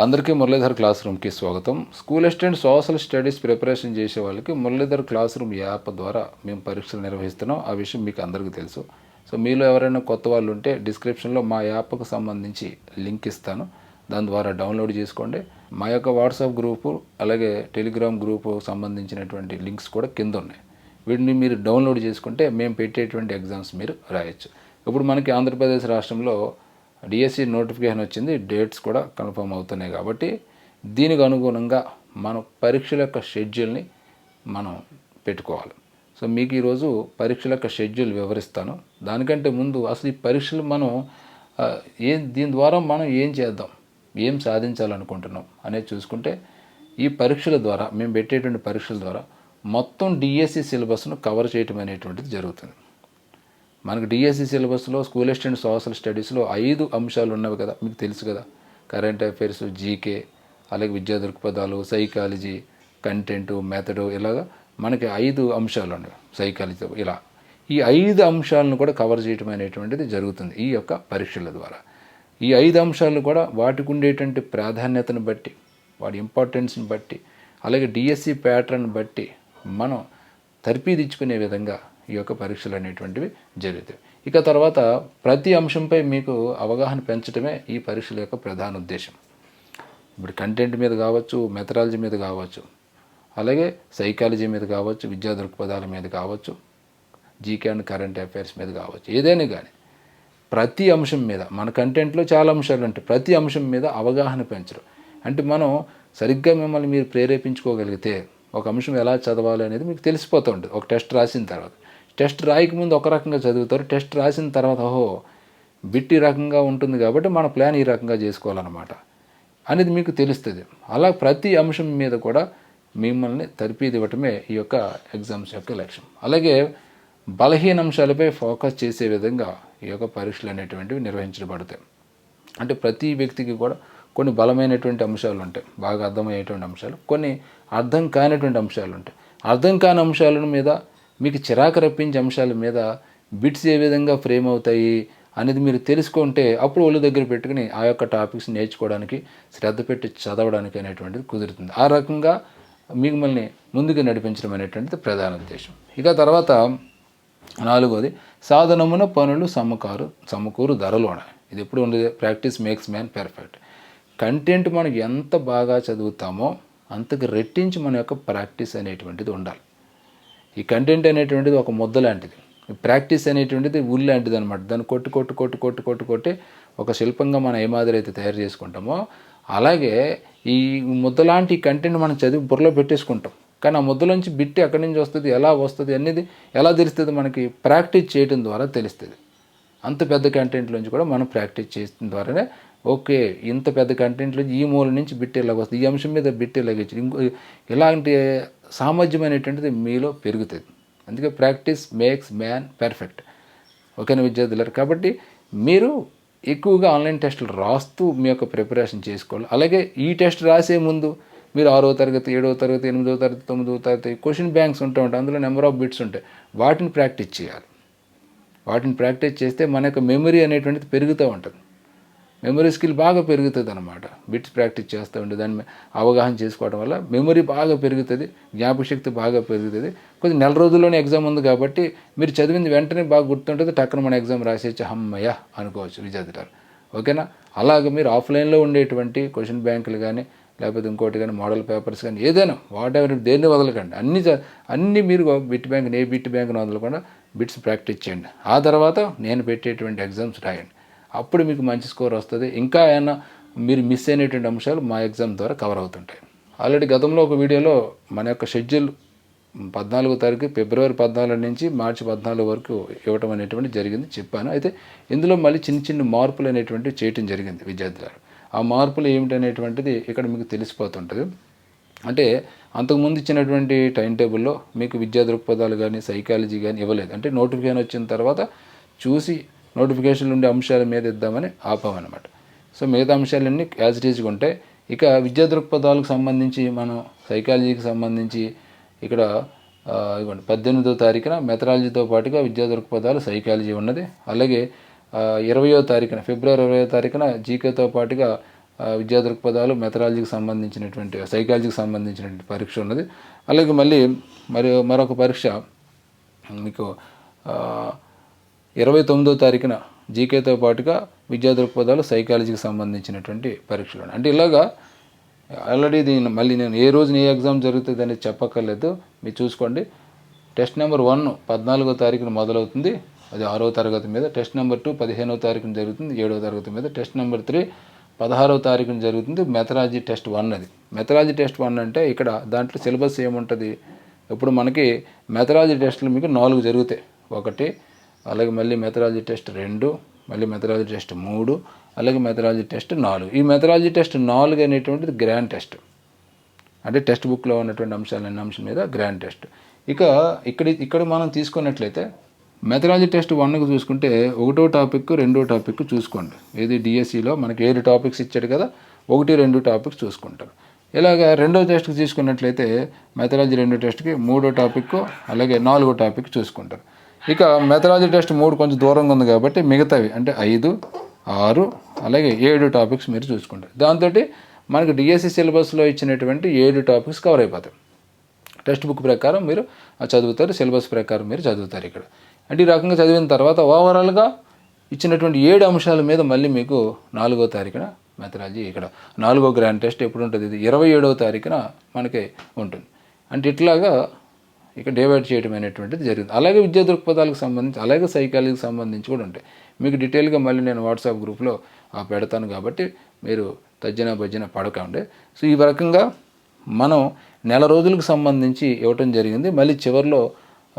అందరికీ మురళీధర్ క్లాస్ రూమ్కి స్వాగతం. School assistant social studies preparation చేసే వాళ్ళకి మురళీధర్ క్లాస్ రూమ్ యాప్ ద్వారా మేము పరీక్షలు నిర్వహిస్తున్నాం. ఆ విషయం మీకు అందరికీ తెలుసు. సో మీలో ఎవరైనా కొత్త వాళ్ళు ఉంటే డిస్క్రిప్షన్లో మా యాప్కు సంబంధించి లింక్ ఇస్తాను. దాని ద్వారా డౌన్లోడ్ చేసుకోండి. మా యొక్క వాట్సాప్ గ్రూపు అలాగే టెలిగ్రామ్ గ్రూపు సంబంధించినటువంటి లింక్స్ కూడా కింద ఉన్నాయి. వీటిని మీరు డౌన్లోడ్ చేసుకుంటే మేము పెట్టేటువంటి ఎగ్జామ్స్ మీరు రాయొచ్చు. ఇప్పుడు మనకి ఆంధ్రప్రదేశ్ రాష్ట్రంలో డిఎస్సి నోటిఫికేషన్ వచ్చింది డేట్స్ కూడా కన్ఫర్మ్ అవుతున్నాయి కాబట్టి దీనికి అనుగుణంగా మనం పరీక్షల యొక్క షెడ్యూల్ని మనం పెట్టుకోవాలి. సో మీకు ఈరోజు పరీక్షల యొక్క షెడ్యూల్ వివరిస్తాను. దానికంటే ముందు అసలు ఈ పరీక్షలు మనం ఏం దీని ద్వారా మనం ఏం చేద్దాం? ఏం సాధించాలనుకుంటున్నాం? అనేది చూసుకుంటే ఈ పరీక్షల ద్వారా మేము పెట్టేటువంటి పరీక్షల ద్వారా మొత్తం డిఎస్సి సిలబస్ను కవర్ చేయటం అనేటువంటిది జరుగుతుంది. మనకు డిఎస్సి సిలబస్లో స్కూల్ అసిస్టెంట్ సోషల్ స్టడీస్లో ఐదు అంశాలు ఉన్నవి కదా మీకు తెలుసు కదా. కరెంట్ అఫైర్స్ జీకే అలాగే విద్యా దృక్పథాలు సైకాలజీ కంటెంట్ మెథడ్ ఇలాగా మనకి ఐదు అంశాలు ఉన్నాయి. సైకాలజీ ఇలా. ఈ ఐదు అంశాలను కూడా కవర్ చేయటం అనేటువంటిది జరుగుతుంది ఈ యొక్క పరీక్షల ద్వారా. ఈ ఐదు అంశాలు కూడా వాటికి ఉండేటువంటి ప్రాధాన్యతను బట్టి వాటి ఇంపార్టెన్స్ని బట్టి అలాగే డిఎస్సి ప్యాటర్న్ బట్టి మనం తర్పీదిచ్చుకునే విధంగా ఈ యొక్క పరీక్షలు అనేటువంటివి జరుగుతాయి. ఇక తర్వాత ప్రతి అంశంపై మీకు అవగాహన పెంచడమే ఈ పరీక్షల యొక్క ప్రధాన ఉద్దేశం. ఇప్పుడు కంటెంట్ మీద కావచ్చు మెథడాలజీ మీద కావచ్చు అలాగే సైకాలజీ మీద కావచ్చు విద్యా దృక్పథాల మీద కావచ్చు జీకే అండ్ కరెంట్ అఫైర్స్ మీద కావచ్చు ఏదైనా కానీ ప్రతి అంశం మీద మన కంటెంట్లో చాలా అంశాలు ఉంటాయి ప్రతి అంశం మీద అవగాహన పెంచడం. అంటే మనం సరిగ్గా మిమ్మల్ని మీరు ప్రేరేపించుకోగలిగితే ఒక అంశం ఎలా చదవాలి అనేది మీకు తెలిసిపోతూ ఉంటుంది. ఒక టెస్ట్ రాసిన తర్వాత. టెస్ట్ రాయక ముందు ఒక రకంగా చదువుతారు టెస్ట్ రాసిన తర్వాత ఓహో బిట్టి రకంగా ఉంటుంది కాబట్టి మన ప్లాన్ ఈ రకంగా చేసుకోవాలన్నమాట. అనేది మీకు తెలుస్తుంది. అలా ప్రతి అంశం మీద కూడా మిమ్మల్ని తరిపీది ఇవ్వటమే ఈ యొక్క ఎగ్జామ్స్ యొక్క లక్ష్యం. అలాగే బలహీన అంశాలపై ఫోకస్ చేసే విధంగా ఈ యొక్క పరీక్షలు అనేటువంటివి నిర్వహించబడతాయి. అంటే ప్రతి వ్యక్తికి కూడా కొన్ని బలమైనటువంటి అంశాలు ఉంటాయి. బాగా అర్థమయ్యేటువంటి అంశాలు కొన్ని అర్థం కానటువంటి అంశాలు ఉంటాయి. అర్థం కాని అంశాల మీద మీకు చిరాకు రప్పించే అంశాల మీద బిట్స్ ఏ విధంగా ఫ్రేమ్ అవుతాయి అనేది మీరు తెలుసుకుంటే అప్పుడు ఒళ్ళు దగ్గర పెట్టుకుని ఆ యొక్క టాపిక్స్ నేర్చుకోవడానికి శ్రద్ధ పెట్టి చదవడానికి అనేటువంటిది కుదురుతుంది. ఆ రకంగా మిమ్మల్ని ముందుకు నడిపించడం అనేటువంటిది ప్రధాన ఉద్దేశం. ఇక తర్వాత నాలుగోది సాధనమున పనులు సమకారు సమకూరు ధరలోన. ఇది ఎప్పుడు ఉండేది? Practice makes man perfect. Content మనం ఎంత బాగా చదువుతామో అంతకు రెట్టించి మన యొక్క ప్రాక్టీస్ అనేటువంటిది ఉండాలి. ఈ కంటెంట్ అనేటువంటిది ఒక ముద్ద లాంటిది. ప్రాక్టీస్ అనేటువంటిది ఊళ్ళు లాంటిది అనమాట దాన్ని కొట్టు కొట్టు కొట్టు కొట్టు కొట్టు కొట్టి ఒక శిల్పంగా మనం ఏ మాదిరి అయితే తయారు చేసుకుంటామో అలాగే ఈ ముద్ద లాంటి కంటెంట్ మనం చదివి బుర్రలో పెట్టేసుకుంటాం. కానీ ఆ ముద్దలోంచి బిట్టి ఎక్కడి నుంచి వస్తుంది ఎలా వస్తుంది అనేది ఎలా తెలుస్తుంది మనకి ప్రాక్టీస్ చేయడం ద్వారా తెలుస్తుంది. అంత పెద్ద కంటెంట్లోంచి కూడా మనం ప్రాక్టీస్ చేసిన ద్వారానే ఓకే ఇంత పెద్ద కంటెంట్లో ఈ మూల నుంచి బిట్టేలాగా వస్తుంది. ఈ అంశం మీద బిట్టేలాగా ఇలాగ ఇంకో ఇలాంటి సామర్థ్యం అనేటువంటిది మీలో పెరుగుతుంది. అందుకే ప్రాక్టీస్ మేక్స్ మ్యాన్ పెర్ఫెక్ట్. ఓకేనా విద్యార్థులారు? కాబట్టి మీరు ఎక్కువగా ఆన్లైన్ టెస్టులు రాస్తూ మీ యొక్క ప్రిపరేషన్ చేసుకోవాలి. అలాగే ఈ టెస్ట్ రాసే ముందు మీరు ఆరో తరగతి ఏడవ తరగతి ఎనిమిదవ తరగతి తొమ్మిదవ తరగతి క్వశ్చన్ బ్యాంక్స్ ఉంటా ఉంటాయి. అందులో నెంబర్ ఆఫ్ బిట్స్ ఉంటాయి. వాటిని ప్రాక్టీస్ చేయాలి. వాటిని ప్రాక్టీస్ చేస్తే మన యొక్క మెమరీ అనేటువంటిది పెరుగుతూ ఉంటుంది. మెమరీ స్కిల్ బాగా పెరుగుతుంది అనమాట బిట్స్ ప్రాక్టీస్ చేస్తూ ఉండే దాన్ని అవగాహన చేసుకోవడం వల్ల మెమరీ బాగా పెరుగుతుంది జ్ఞాపకశక్తి బాగా పెరుగుతుంది. కొద్ది నెల రోజుల్లోనే ఎగ్జామ్ ఉంది కాబట్టి మీరు చదివింది వెంటనే బాగా గుర్తుంటుంది టక్కన మన ఎగ్జామ్ రాసేచ్చి హమ్మయ్య అనుకోవచ్చు విద్యార్థులు ఓకేనా? అలాగే మీరు ఆఫ్లైన్లో ఉండేటువంటి క్వశ్చన్ బ్యాంకులు కానీ లేకపోతే ఇంకోటి కానీ మోడల్ పేపర్స్ కానీ ఏదైనా వాట్ ఎవర్ దేన్ని వదలకండి. అన్ని చ- అన్ని మీరు బిట్ బ్యాంక్ ఏ బిట్ బ్యాంక్ని వదలకుండా బిట్స్ ప్రాక్టీస్ చేయండి. ఆ తర్వాత నేను పెట్టేటువంటి ఎగ్జామ్స్ రాయండి. అప్పుడు మీకు మంచి స్కోర్ వస్తుంది. ఇంకా ఏమైనా మీరు మిస్ అయినటువంటి అంశాలు మా ఎగ్జామ్ ద్వారా కవర్ అవుతుంటాయి. ఆల్రెడీ గతంలో ఒక వీడియోలో మన యొక్క షెడ్యూల్ పద్నాలుగో తారీఖు ఫిబ్రవరి పద్నాలుగు నుంచి మార్చి పద్నాలుగు వరకు ఇవ్వటం అనేటువంటి జరిగింది చెప్పాను. అయితే ఇందులో మళ్ళీ చిన్న చిన్న మార్పులు అనేటువంటివి చేయటం జరిగింది విద్యార్థులు ఆ మార్పులు ఏమిటనేటువంటిది ఇక్కడ మీకు తెలిసిపోతుంటుంది. అంటే అంతకుముందు ఇచ్చినటువంటి టైం టేబుల్లో మీకు విద్యా దృక్పథాలు కానీ సైకాలజీ కానీ ఇవ్వలేదు. అంటే నోటిఫికేషన్ వచ్చిన తర్వాత చూసి నోటిఫికేషన్లు ఉండే అంశాల మీద ఇద్దామని ఆపామన్నమాట. సో మిగతా అంశాలన్నీ యాజ్ ఇట్ ఈజ్గా ఉంటాయి ఇక విద్యా దృక్పథాలకు సంబంధించి మనం సైకాలజీకి సంబంధించి ఇక్కడ ఇవ్వండి పద్దెనిమిదో తారీఖున మెథడాలజీతో పాటుగా విద్యా దృక్పథాలు సైకాలజీ ఉన్నది. అలాగే ఇరవయో తారీఖున ఫిబ్రవరి ఇరవయో తారీఖున జీకేతో పాటుగా విద్యా దృక్పథాలు మెథడాలజీకి సంబంధించినటువంటి సైకాలజీకి సంబంధించినటువంటి పరీక్ష ఉన్నది. అలాగే మళ్ళీ మరి మరొక పరీక్ష మీకు ఇరవై తొమ్మిదో తారీఖున జీకేతో పాటుగా విద్యా దృక్పథాలు సైకాలజీకి సంబంధించినటువంటి పరీక్షలు అంటే ఇలాగా ఆల్రెడీ దీన్ని మళ్ళీ నేను ఏ రోజున ఏ ఎగ్జామ్ జరుగుతుంది అనేది చెప్పక్కర్లేదు. మీరు చూసుకోండి. టెస్ట్ నెంబర్ వన్ పద్నాలుగో తారీఖున మొదలవుతుంది. అది ఆరో తరగతి మీద. టెస్ట్ నెంబర్ టూ పదిహేనో తారీఖున జరుగుతుంది. ఏడో తరగతి మీద. టెస్ట్ నెంబర్ త్రీ పదహారో తారీఖున జరుగుతుంది. మెథరాజీ టెస్ట్ వన్ అది. మెథరాజీ టెస్ట్ వన్ అంటే ఇక్కడ దాంట్లో సిలబస్ ఏముంటుంది? ఇప్పుడు మనకి మెథరాజీ టెస్టులు మీకు నాలుగు జరుగుతాయి. ఒకటి అలాగే మళ్ళీ మెథడాలజీ టెస్ట్ రెండు మళ్ళీ మెథడాలజీ టెస్ట్ మూడు అలాగే మెథడాలజీ టెస్ట్ నాలుగు. ఈ మెథడాలజీ టెస్ట్ నాలుగు అనేటువంటిది గ్రాండ్ టెస్ట్ అంటే టెక్స్ట్ బుక్లో ఉన్నటువంటి అంశాలు అన్ని అంశం మీద గ్రాండ్ టెస్ట్ ఇక ఇక్కడ ఇక్కడ మనం తీసుకున్నట్లయితే మెథడాలజీ టెస్ట్ వన్కు చూసుకుంటే ఒకటో టాపిక్ రెండో టాపిక్ చూసుకోండి. ఏది డిఎస్సిలో మనకి ఏడు టాపిక్స్ ఇచ్చాడు కదా ఒకటి రెండు టాపిక్స్ చూసుకుంటారు. ఇలాగ రెండో టెస్ట్కి తీసుకున్నట్లయితే మెథడాలజీ రెండో టెస్ట్కి మూడో టాపిక్ అలాగే నాలుగో టాపిక్ చూసుకుంటారు. ఇక మెథడాలజీ టెస్ట్ మూడు కొంచెం దూరంగా ఉంది కాబట్టి మిగతావి అంటే ఐదు ఆరు అలాగే ఏడు టాపిక్స్ మీరు చూసుకుంటారు దాంతో మనకి డిఎస్సి సిలబస్లో ఇచ్చినటువంటి ఏడు టాపిక్స్ కవర్ అయిపోతాయి. టెక్స్ట్ బుక్ ప్రకారం మీరు చదువుతారు సిలబస్ ప్రకారం మీరు చదువుతారు ఇక్కడ. అంటే ఈ రకంగా చదివిన తర్వాత ఓవరాల్గా ఇచ్చినటువంటి ఏడు అంశాల మీద మళ్ళీ మీకు నాలుగో తారీఖున మెథడాలజీ ఇక్కడ. నాలుగో గ్రాండ్ టెస్ట్ ఎప్పుడు ఉంటుంది? ఇది ఇరవై ఏడవ తారీఖున మనకి ఉంటుంది. అంటే ఇట్లాగా ఇక డివైడ్ చేయడం అనేటువంటిది జరిగింది. అలాగే విద్యా దృక్పథాలకు సంబంధించి అలాగే సైకాలజీకి సంబంధించి కూడా ఉంటాయి. మీకు డీటెయిల్గా మళ్ళీ నేను వాట్సాప్ గ్రూప్లో ఆ పెడతాను కాబట్టి మీరు తజ్జన భజ్జన పడకండి. సో ఈ రకంగా మనం నెల రోజులకు సంబంధించి ఇవ్వటం జరిగింది. మళ్ళీ చివరిలో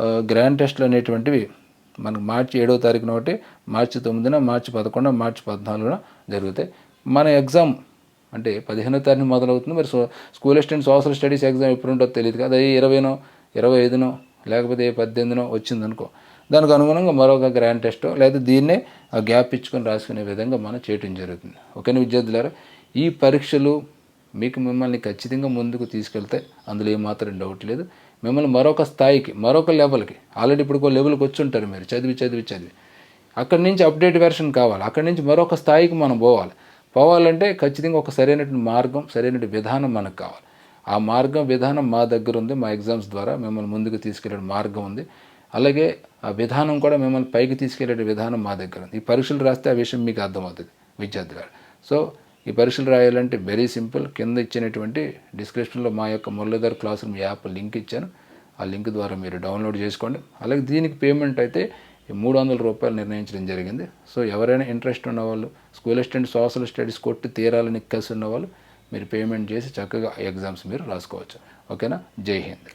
గ్రాండ్ టెస్ట్లు అనేటువంటివి మనకు మార్చి ఏడవ తారీఖున ఒకటి మార్చి తొమ్మిదిన మార్చి పదకొండున మార్చి పద్నాలుగున జరుగుతాయి. మన ఎగ్జామ్ అంటే పదిహేనో తారీఖు మొదలవుతుంది. మరి so- school assistant social studies exam ఎప్పుడు ఉంటుందో తెలియదు కదా. అది ఇరవైనో ఇరవై ఐదునో లేకపోతే పద్దెనిమిదినో వచ్చిందనుకో దానికి అనుగుణంగా మరొక గ్రాండ్ టెస్ట్ లేదా దీన్నే ఆ గ్యాప్ ఇచ్చుకొని రాసుకునే విధంగా మనం చేయటం జరుగుతుంది. ఓకేనా విద్యార్థులారా? ఈ పరీక్షలు మీకు మిమ్మల్ని ఖచ్చితంగా ముందుకు తీసుకెళ్తే అందులో ఏమాత్రం డౌట్ లేదు. మిమ్మల్ని మరొక స్థాయికి మరొక లెవెల్కి ఆల్రెడీ ఇప్పుడు ఒక లెవెల్కి వచ్చి ఉంటారు మీరు చదివి చదివి చదివి. అక్కడి నుంచి అప్డేట్ వెర్షన్ కావాలి. అక్కడి నుంచి మరొక స్థాయికి మనం పోవాలి. పోవాలంటే ఖచ్చితంగా ఒక సరైనటువంటి మార్గం సరైనటువంటి విధానం మనకు కావాలి. ఆ మార్గం విధానం మా దగ్గర ఉంది మా ఎగ్జామ్స్ ద్వారా మిమ్మల్ని ముందుకు తీసుకెళ్ళే మార్గం ఉంది. అలాగే ఆ విధానం కూడా మిమ్మల్ని పైకి తీసుకెళ్ళే విధానం మా దగ్గర ఉంది. ఈ పరీక్షలు రాస్తే ఆ విషయం మీకు అర్థమవుతుంది విద్యార్థులు సో ఈ పరీక్షలు రాయాలంటే వెరీ సింపుల్ కింద ఇచ్చినటువంటి డిస్క్రిప్షన్లో మా యొక్క Muralidhar class room app link ఇచ్చాను. ఆ లింక్ ద్వారా మీరు డౌన్లోడ్ చేసుకోండి. అలాగే దీనికి పేమెంట్ అయితే మూడు వందల రూపాయలు నిర్ణయించడం జరిగింది. సో ఎవరైనా ఇంట్రెస్ట్ ఉన్నవాళ్ళు స్కూల్ అసిస్టెంట్ సోషల్ స్టడీస్ కొట్టి తీరాలని కలిసి ఉన్నవాళ్ళు మీరు పేమెంట్ చేసి చక్కగా ఎగ్జామ్స్ మీరు రాసుకోవచ్చు. ఓకేనా జై హింద్.